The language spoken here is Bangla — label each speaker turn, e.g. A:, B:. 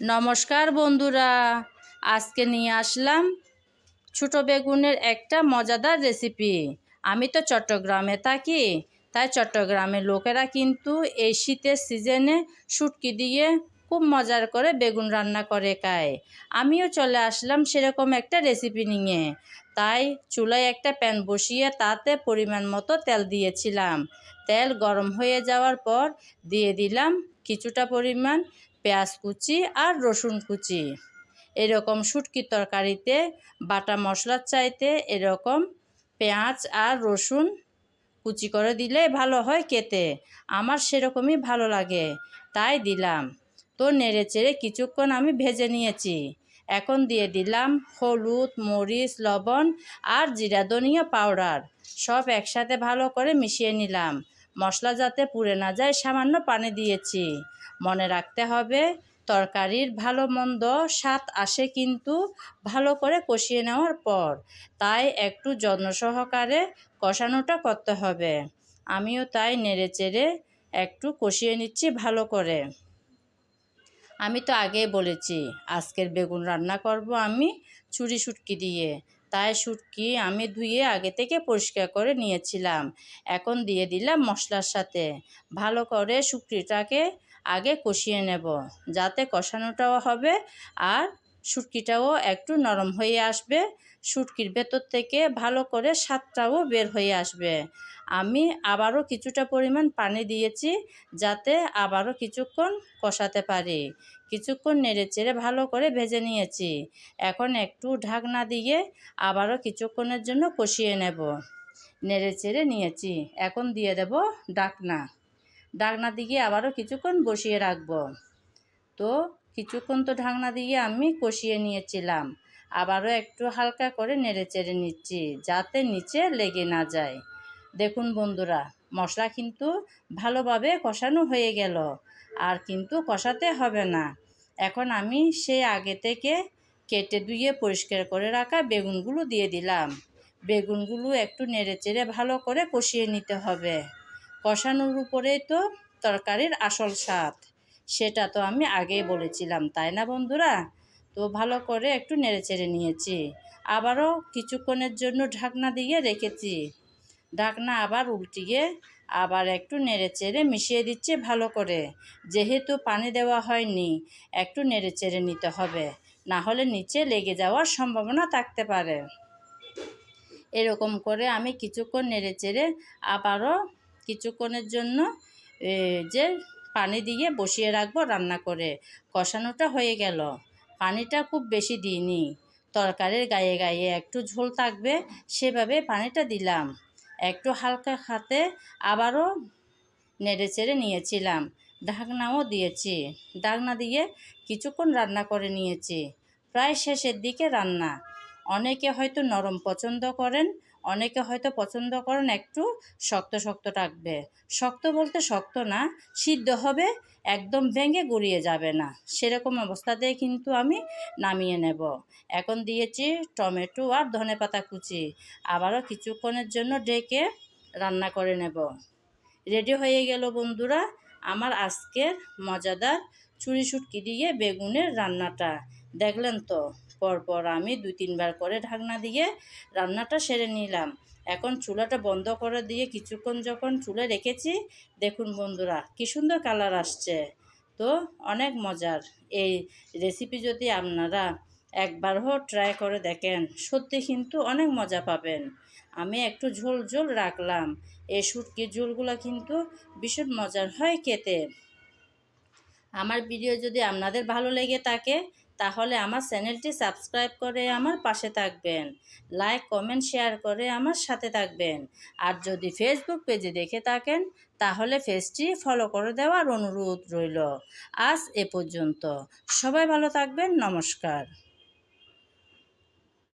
A: নমস্কার বন্ধুরা, আজকে নিয়ে আসলাম ছোট বেগুনের একটা মজাদার রেসিপি। আমি তো চট্টগ্রামে থাকি, তাই চট্টগ্রামের লোকেরা কিন্তু এই শীতের সিজনে শুটকি দিয়ে খুব মজার করে বেগুন রান্না করে খায়। আমিও চলে আসলাম সেরকম একটা রেসিপি নিয়ে। তাই চুলায় একটা প্যান বসিয়ে তাতে পরিমাণ মতো তেল দিয়েছিলাম। তেল গরম হয়ে যাওয়ার পর দিয়ে দিলাম কিছুটা পরিমাণ পেঁয়াজ কুচি আর রসুন কুচি। এরকম শুটকি তরকারিতে বাটা মশলার চাইতে এরকম পেঁয়াজ আর রসুন কুচি করে দিলে ভালো হয় খেতে। আমার সেরকমই ভালো লাগে, তাই দিলাম। তো নেড়ে চেড়ে কিছুক্ষণ আমি ভেজে নিয়েছি। এখন দিয়ে দিলাম হলুদ, মরিচ, লবণ আর জিরা, ধনিয়া পাউডার। সব একসাথে ভালো করে মিশিয়ে নিলাম। মশলা যাতে পুড়ে না যায় সামান্য পানি দিয়েছি। মনে রাখতে হবে, তরকারির ভালো মন্দ স্বাদ আসে কিন্তু ভালো করে কষিয়ে নেওয়ার পর, তাই একটু যত্ন সহকারে কষানোটা করতে হবে। আমিও তাই নেড়ে চেড়ে একটু কষিয়ে নিচ্ছি ভালো করে। আমি তো আগেই বলেছি, আজকের বেগুন রান্না করব আমি ছুরি শুটকি দিয়ে। তাই শুটকি আমি ধুয়ে আগে থেকে পরিষ্কার করে নিয়েছিলাম। এখন দিয়ে দিলাম মশলার সাথে। ভালো করে শুটকিটাকে আগে কষিয়ে নেব, যাতে কষানোটাও হবে আর শুটকিটাও একটু নরম হয়ে আসবে। শুটকির ভেতর থেকে ভালো করে স্বাদটাও বের হয়ে আসবে। আমি আবারও কিছুটা পরিমাণ পানি দিয়েছি যাতে আবারও কিছুক্ষণ কষাতে পারি। কিছুক্ষণ নেড়ে চেড়ে ভালো করে ভেজে নিয়েছি। এখন একটু ঢাকনা দিয়ে আবারও কিছুক্ষণের জন্য কষিয়ে নেব। নেড়ে চেড়ে নিয়েছি। এখন দিয়ে দেব ডাকনা। ডাকনা দিয়ে আবারও কিছুক্ষণ বসিয়ে রাখব। তো কিছুক্ষণ তো ঢাকনা দিয়ে আমি কষিয়ে নিয়েছিলাম। আবারও একটু হালকা করে নেড়ে চেড়ে নিচ্ছি, যাতে নিচে লেগে না যায়। দেখুন বন্ধুরা, মশলা কিন্তু ভালোভাবে কষানো হয়ে গেল, আর কিন্তু কষাতে হবে না। এখন আমি সেই আগে থেকে কেটে ধুয়ে পরিষ্কার করে রাখা বেগুনগুলো দিয়ে দিলাম। বেগুনগুলো একটু নেড়ে চেড়ে ভালো করে কষিয়ে নিতে হবে। কষানোর উপরেই তো তরকারির আসল স্বাদ। সেটা তো আমি আগেই বলেছিলাম, তাই না বন্ধুরা? তো ভালো করে একটু নেড়ে চেড়ে নিয়েছি। আবারও কিছুক্ষণের জন্য ঢাকনা দিয়ে রেখেছি। ঢাকনা আবার উল্টিয়ে আবার একটু নেড়ে চেড়ে মিশিয়ে দিচ্ছি ভালো করে। যেহেতু পানি দেওয়া হয়নি, একটু নেড়ে চেড়ে নিতে হবে। না হলে নিচে লেগে যাওয়ার সম্ভাবনা থাকতে পারে। এরকম করে আমি কিছুক্ষণ নেড়ে চেড়ে আবারও কিছুক্ষণের জন্য যে পানি দিয়ে বসিয়ে রাখব রান্না করে। কষানোটা হয়ে গেল। পানিটা খুব বেশি দিইনি। তরকারির গায়ে গায়ে একটু ঝোল থাকবে, সেভাবে পানিটা দিলাম। একটু হালকা খাতে আবারও নেড়ে চেড়ে নিয়েছিলাম। ঢাকনাও দিয়েছি। ঢাকনা দিয়ে কিছুক্ষণ রান্না করে নিয়েছি। প্রায় শেষের দিকে রান্না। অনেকে হয়তো নরম পছন্দ করেন অনেকে হয়তো পছন্দ করেন একটু শক্ত শক্ত থাকবে শক্ত বলতে শক্ত না, সিদ্ধ হবে, একদম ভেঙে গড়িয়ে যাবে না। সেরকম অবস্থাতেই কিন্তু আমি নামিয়ে নেব। এখন দিয়েছি টমেটো আর ধনে পাতা কুচি। আবারও কিছুক্ষণের জন্য ডেকে রান্না করে নেব। রেডি হয়ে গেল বন্ধুরা আমার আজকের মজাদার চুরি সুটকি দিয়ে বেগুনের রান্নাটা। দেখলেন তো? পরপর আমি দুই, তিনবার করে ঢাকনা দিয়ে রান্নাটা সেরে নিলাম। এখন চুলাটা বন্ধ করে দিয়ে কিছুক্ষণ যখন চুলে রেখেছি, দেখুন বন্ধুরা, কি সুন্দর কালার আসছে। তো অনেক মজার। এই রেসিপি যদি আপনারা একবার হোক ট্রাই করে দেখেন, সত্যি কিন্তু অনেক মজা পাবেন। আমি একটু ঝোল ঝোল রাখলাম। এই শুটকির ঝোলগুলো কিন্তু ভীষণ মজার হয় খেতে। আমার ভিডিও যদি আপনাদের ভালো লেগে থাকে তাহলে আমার চ্যানেলটি সাবস্ক্রাইব করে আমার পাশে থাকবেন। লাইক, কমেন্ট, শেয়ার করে আমার সাথে থাকবেন। আর যদি ফেসবুক পেজে দেখে থাকেন, তাহলে পেজটি ফলো করে দেওয়ার অনুরোধ রইল। আজ এ পর্যন্ত। সবাই ভালো থাকবেন। নমস্কার।